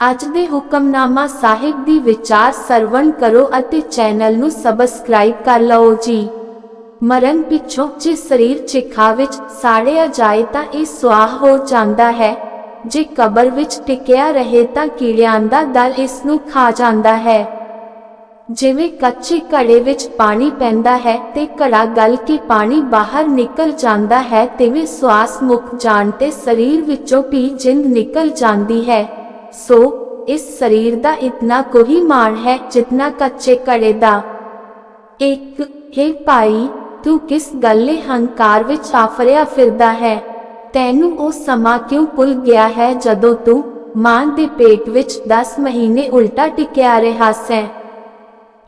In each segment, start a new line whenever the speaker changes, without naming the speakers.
ਅੱਜ ਦੇ ਹੁਕਮਨਾਮਾ ਸਾਹਿਬ ਦੀ ਵਿਚਾਰ ਸਰਵਣ ਕਰੋ ਅਤੇ ਚੈਨਲ ਨੂੰ ਸਬਸਕ੍ਰਾਈਬ ਕਰ ਲਓ ਜੀ। ਮਰਨ ਪਿੱਛੋਂ ਜੇ ਸਰੀਰ ਚਿਖਾ ਵਿੱਚ ਸਾੜਿਆ ਜਾਏ ਤਾਂ ਇਹ ਸੁਆਹ ਹੋ ਜਾਂਦਾ ਹੈ। ਜੇ ਕਬਰ ਵਿੱਚ ਟਿਕਿਆ ਰਹੇ ਤਾਂ ਕੀੜਿਆਂ ਦਾ ਦਲ ਇਸ ਨੂੰ ਖਾ ਜਾਂਦਾ ਹੈ। ਜਿਵੇਂ ਕੱਚੇ ਘੜੇ ਵਿੱਚ ਪਾਣੀ ਪੈਂਦਾ ਹੈ ਤੇ ਘੜਾ ਗਲ ਕੇ ਪਾਣੀ ਬਾਹਰ ਨਿਕਲ ਜਾਂਦਾ ਹੈ, ਤਿਵੇਂ ਸਵਾਸ ਮੁੱਕ ਜਾਣ ਤੇ ਸਰੀਰ ਵਿੱਚੋਂ ਵੀ ਜਿੰਦ ਨਿਕਲ ਜਾਂਦੀ ਹੈ। ਸੋ, ਇਸ ਸਰੀਰ ਦਾ ਇਤਨਾ ਕੋਈ ਮਾਣ ਹੈ ਜਿਤਨਾ ਕੱਚੇ ਘੜੇ ਦਾ। ਇੱਕ, ਹੈ ਭਾਈ, ਤੂੰ ਕਿਸ ਗੱਲੇ ਹੰਕਾਰ ਵਿੱਚ ਆਫਰਿਆ ਫਿਰਦਾ ਹੈ? ਤੈਨੂੰ ਉਹ ਸਮਾਂ ਕਿਉਂ ਭੁੱਲ ਗਿਆ ਹੈ ਜਦੋਂ ਤੂੰ ਮਾਂ ਦੇ ਪੇਟ ਵਿੱਚ 10 ਮਹੀਨੇ ਉਲਟਾ ਟਿਕਿਆ ਰਿਹਾ ਸੈਂ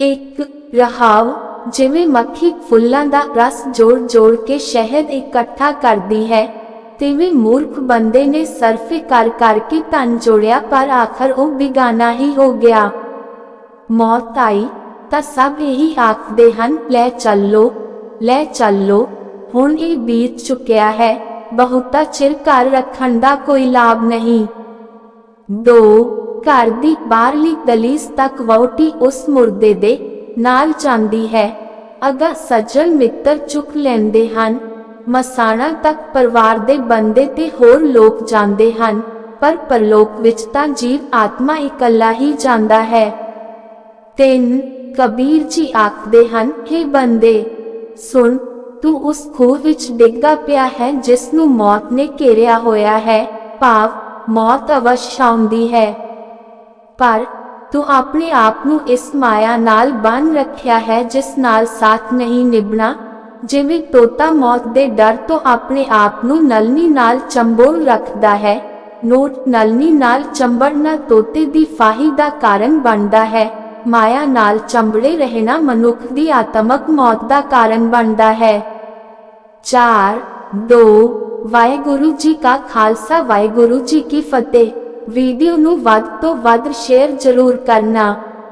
ਇੱਕ, ਰਹਾਵ, ਜਿਵੇਂ ਮੱਖੀ ਫੁੱਲਾਂ ਦਾ ਰਸ ਜੋੜ-ਜੋੜ ਕੇ ਸ਼ਹਿਦ ਇਕੱਠਾ ਕਰਦੀ ਹੈ ਤਿਵੇਂ ਮੂਰਖ ਬੰਦੇ ਨੇ ਸਰਫੇ ਕਰ ਕਰਕੇ ਧਨ ਜੋੜਿਆ ਪਰ ਆਖਰ ਉਹ ਬਿਗਾਨਾ ਹੀ ਹੋ ਗਿਆ ਮੌਤ ਆਈ ਤਾਂ ਸਭ ਇਹੀ ਆਖਦੇ ਹਨ ਲੈ ਚੱਲੋ ਲੈ ਚੱਲੋ ਹੁਣ ਇਹ ਬੀਤ ਚੁੱਕਿਆ ਹੈ ਬਹੁਤਾ ਚਿਰ ਘਰ ਰੱਖਣ ਦਾ ਕੋਈ ਲਾਭ ਨਹੀਂ ਦੋ ਘਰ ਦੀ ਬਾਹਰਲੀ ਦਲੀਸ ਤੱਕ ਵਹੁਟੀ ਉਸ ਮੁਰਦੇ ਦੇ ਨਾਲ ਜਾਂਦੀ ਹੈ ਅਗਾ ਸੱਜਣ ਮਿੱਤਰ ਚੁੱਕ ਲੈਂਦੇ ਹਨ ਮਸਾਣਾ ਤੱਕ ਪਰਿਵਾਰ ਦੇ ਬੰਦੇ ਤੇ ਹੋਰ ਲੋਕ ਜਾਂਦੇ ਹਨ, ਪਰ ਪਰਲੋਕ ਵਿੱਚ ਤਾਂ ਜੀਵ ਆਤਮਾ ਇਕੱਲਾ ਹੀ ਜਾਂਦਾ ਹੈ। ਤਿੰਨ, ਕਬੀਰ ਜੀ ਆਖਦੇ ਹਨ ਕਿ ਬੰਦੇ, ਸੁਣ, ਤੂੰ ਉਸ ਖੂਹ ਵਿੱਚ ਡਿੱਗਾ ਪਿਆ ਹੈ ਜਿਸ ਨੂੰ ਮੌਤ ਨੇ ਘੇਰਿਆ ਹੋਇਆ ਹੈ। ਭਾਵ, ਮੌਤ ਅਵਸ਼ ਆਉਂਦੀ ਹੈ। ਪਰ, ਤੂੰ ਆਪਣੇ ਆਪ ਨੂੰ ਇਸ ਮਾਇਆ ਨਾਲ ਬੰਨ ਰੱਖਿਆ ਹੈ ਜਿਸ ਨਾਲ ਸਾਥ ਨਹੀਂ ਨਿਭਣਾ। ਜਿਵੇਂ ਤੋਤਾ ਮੌਤ ਦੇ ਡਰ ਤੋਂ ਆਪਣੇ ਆਪ ਨੂੰ ਨਲਨੀ ਨਾਲ ਚੰਬੋਲ ਰੱਖਦਾ ਹੈ, ਨੋਟ ਨਲਨੀ ਨਾਲ ਚੰਬੜਨਾ ਤੋਤੇ ਦੀ ਫਾਹੀ ਦਾ ਕਾਰਨ ਬਣਦਾ ਹੈ, ਮਾਇਆ ਨਾਲ ਚੰਬੜੇ ਰਹਿਣਾ ਮਨੁੱਖ ਦੀ ਆਤਮਕ ਮੌਤ ਦਾ ਕਾਰਨ ਬਣਦਾ ਹੈ। 4 2 ਵਾਹਿਗੁਰੂ ਜੀ ਕਾ ਖਾਲਸਾ, ਵਾਹਿਗੁਰੂ ਜੀ ਕੀ ਫਤਿਹ। ਵੀਡੀਓ ਨੂੰ ਵੱਧ ਤੋਂ ਵੱਧ ਸ਼ੇਅਰ ਜ਼ਰੂਰ ਕਰਨਾ।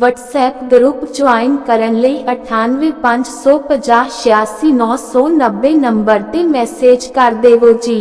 WhatsApp ਗਰੁੱਪ ਜੁਆਇਨ ਕਰਨ ਲਈ 9855086990 ਨੰਬਰ ਤੇ ਮੈਸੇਜ ਕਰ ਦੇਵੋ ਜੀ।